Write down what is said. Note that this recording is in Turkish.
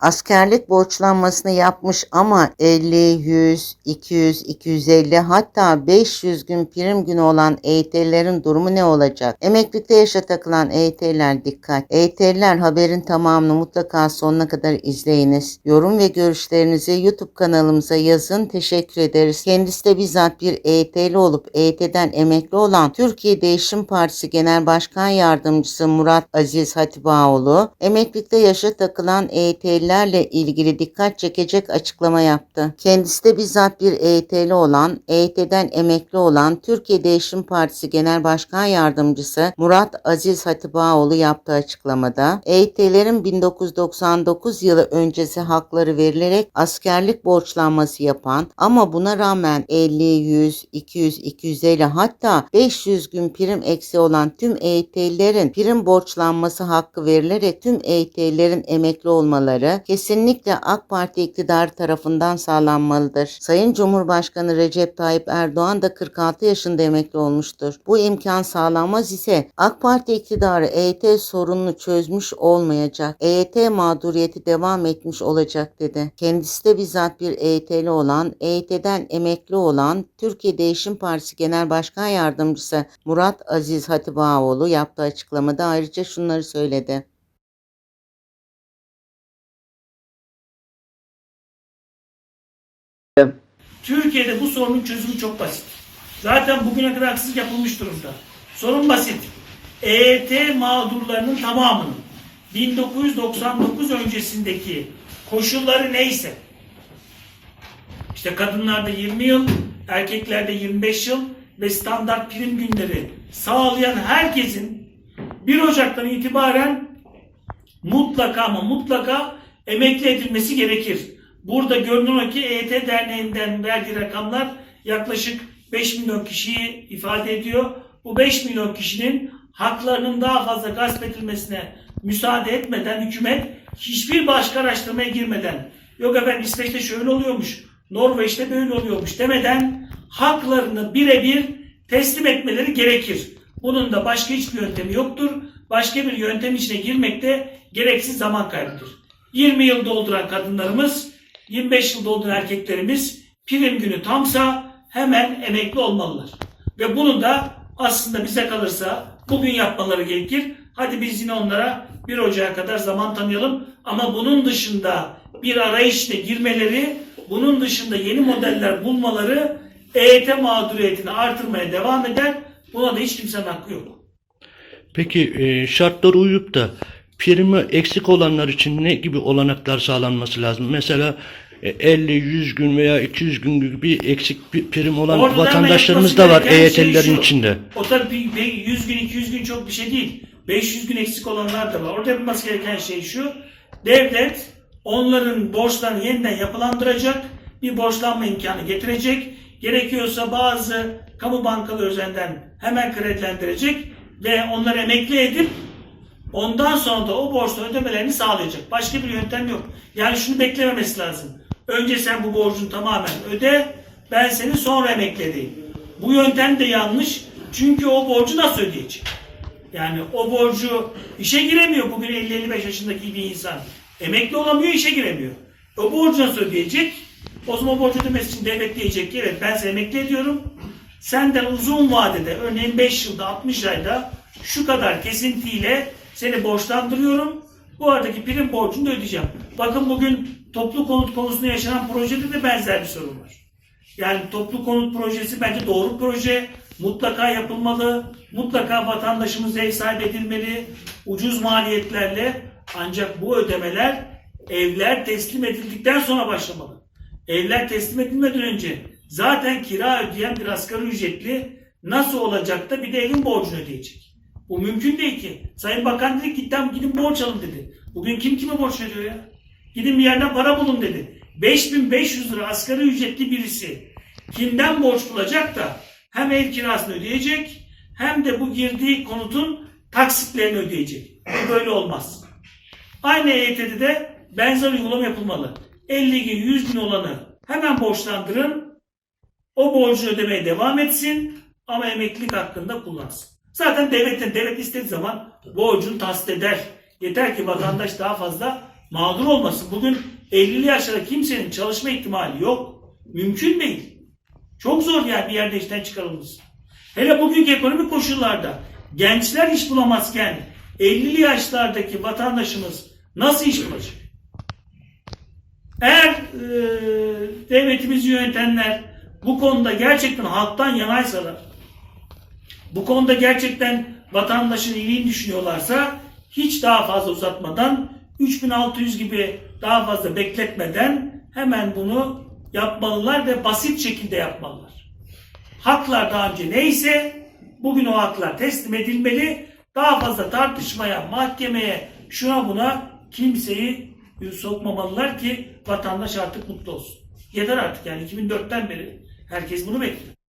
askerlik borçlanmasını yapmış ama 50, 100, 200, 250 hatta 500 gün prim günü olan EYT'lilerin durumu ne olacak? Emeklilikte yaşa takılan EYT'liler dikkat. EYT'liler haberin tamamını mutlaka sonuna kadar izleyiniz. Yorum ve görüşlerinizi YouTube kanalımıza yazın. Teşekkür ederiz. Kendisi de bizzat bir EYT'li olup EYT'den emekli olan Türkiye Değişim Partisi Genel Başkan Yardımcısı Murat Aziz Hatipoğlu, emeklilikte yaşa takılan EYT'lilerle ilgili dikkat çekecek açıklama yaptı. Kendisi de bizzat bir EYT'li olan, EYT'den emekli olan Türkiye Değişim Partisi Genel Başkan Yardımcısı Murat Aziz Hatipoğlu yaptığı açıklamada, EYT'lerin 1999 yılı öncesi hakları verilerek askerlik borçlanması yapan ama buna rağmen 50, 100, 200, 250 hatta 500 gün prim eksi olan tüm EYT'lilerin prim borçlanması hakkı verilerek tüm EYT'lilerin emekli olmaları kesinlikle AK Parti iktidarı tarafından sağlanmalıdır. Sayın Cumhurbaşkanı Recep Tayyip Erdoğan da 46 yaşında emekli olmuştur. Bu imkan sağlanmaz ise AK Parti iktidarı EYT sorununu çözmüş olmayacak. EYT mağduriyeti devam etmiş olacak dedi. Kendisi de bizzat bir EYT'li olan, EYT'den emekli olan Türkiye Değişim Partisi Genel Başkan Yardımcısı Murat Aziz Hatipoğlu yaptığı açıklamada ayrıca şunları söyledi. Türkiye'de bu sorunun çözümü çok basit. Zaten bugüne kadar haksızlık yapılmış durumda. Sorun basit. EYT mağdurlarının tamamının 1999 öncesindeki koşulları neyse işte kadınlarda 20 yıl, erkeklerde 25 yıl ve standart prim günleri sağlayan herkesin 1 Ocak'tan itibaren mutlaka ama mutlaka emekli edilmesi gerekir. Burada görünüyor ki EYT Derneği'nden verdiği rakamlar yaklaşık 5 milyon kişiyi ifade ediyor. Bu 5 milyon kişinin haklarının daha fazla gasp edilmesine müsaade etmeden hükümet hiçbir başka araştırmaya girmeden yok efendim İsveç'te şöyle oluyormuş, Norveç'te böyle oluyormuş demeden haklarını birebir teslim etmeleri gerekir. Bunun da başka hiçbir yöntemi yoktur. Başka bir yöntem içine girmek de gereksiz zaman kaybıdır. 20 yıl dolduran kadınlarımız, 25 yıl dolduran erkeklerimiz prim günü tamsa hemen emekli olmalılar. Ve bunu da aslında bize kalırsa bugün yapmaları gerekir. Hadi biz yine onlara 1 Ocağı kadar zaman tanıyalım. Ama bunun dışında bir arayışla girmeleri, bunun dışında yeni modeller bulmaları EYT mağduriyetini artırmaya devam eder. Buna da hiç kimsenin hakkı yok. Peki e, şartlara uyup da primi eksik olanlar için ne gibi olanaklar sağlanması lazım? Mesela e, 50, 100 gün veya 200 gün gibi eksik bir prim olan Orada vatandaşlarımız da var gereken şey EYT'lilerin şu. içinde. O tabii bir- bir 100 gün 200 gün çok bir şey değil. 500 gün eksik olanlar da var. Orada yapılması gereken şey şu. Devlet onların borçlarını yeniden yapılandıracak. Bir borçlanma imkanı getirecek. Gerekiyorsa bazı kamu bankaları üzerinden hemen kredilendirecek ve onları emekli edip Ondan sonra da o borçlu ödemelerini sağlayacak. Başka bir yöntem yok. Yani şunu beklememesi lazım. Önce sen bu borcunu tamamen öde, ben seni sonra emekli edeyim. Bu yöntem de yanlış. Çünkü o borcu nasıl ödeyecek? Yani o borcu işe giremiyor bugün 50-55 yaşındaki bir insan. Emekli olamıyor, işe giremiyor. O borcu nasıl ödeyecek? O zaman o borcu ödemesi için devlet diyecek ki evet ben seni emekli ediyorum. Senden uzun vadede örneğin 5 yılda 60 ayda şu kadar kesintiyle seni borçlandırıyorum. Bu aradaki prim borcunu da ödeyeceğim. Bakın bugün toplu konut konusunda yaşanan projede de benzer bir sorun var. Yani toplu konut projesi bence doğru proje. Mutlaka yapılmalı. Mutlaka vatandaşımız ev sahibi edilmeli. Ucuz maliyetlerle. Ancak bu ödemeler evler teslim edildikten sonra başlamalı. Evler teslim edilmeden önce zaten kira ödeyen bir asgari ücretli nasıl olacak da bir de evin borcunu ödeyecek. Bu mümkün değil ki. Sayın Bakan dedi ki gidin, gidin borç alın dedi. Bugün kim kime borç veriyor ya? Gidin bir yerden para bulun dedi. 5500 lira asgari ücretli birisi kimden borç bulacak da hem ev kirasını ödeyecek hem de bu girdiği konutun taksitlerini ödeyecek. Bu böyle olmaz. Aynı EYT'de de benzer uygulama yapılmalı. 50 gün 100 gün olanı hemen borçlandırın. O borcu ödemeye devam etsin ama emeklilik hakkında kullansın. Zaten devletten devlet istediği zaman borcunu tahsil eder. Yeter ki vatandaş daha fazla mağdur olmasın. Bugün 50'li yaşlarda kimsenin çalışma ihtimali yok. Mümkün değil. Çok zor yani bir yerde işten çıkarılması. Hele bugünkü ekonomik koşullarda gençler iş bulamazken 50'li yaşlardaki vatandaşımız nasıl iş bulacak? Eğer e, devletimizi yönetenler bu konuda gerçekten halktan yanaysalar, bu konuda gerçekten vatandaşın iyiliğini düşünüyorlarsa hiç daha fazla uzatmadan 3600 gibi daha fazla bekletmeden hemen bunu yapmalılar ve basit şekilde yapmalılar. Haklar daha önce neyse bugün o haklar teslim edilmeli. Daha fazla tartışmaya, mahkemeye, şuna buna kimseyi sokmamalılar ki vatandaş artık mutlu olsun. Yeter artık yani 2004'ten beri herkes bunu bekliyor.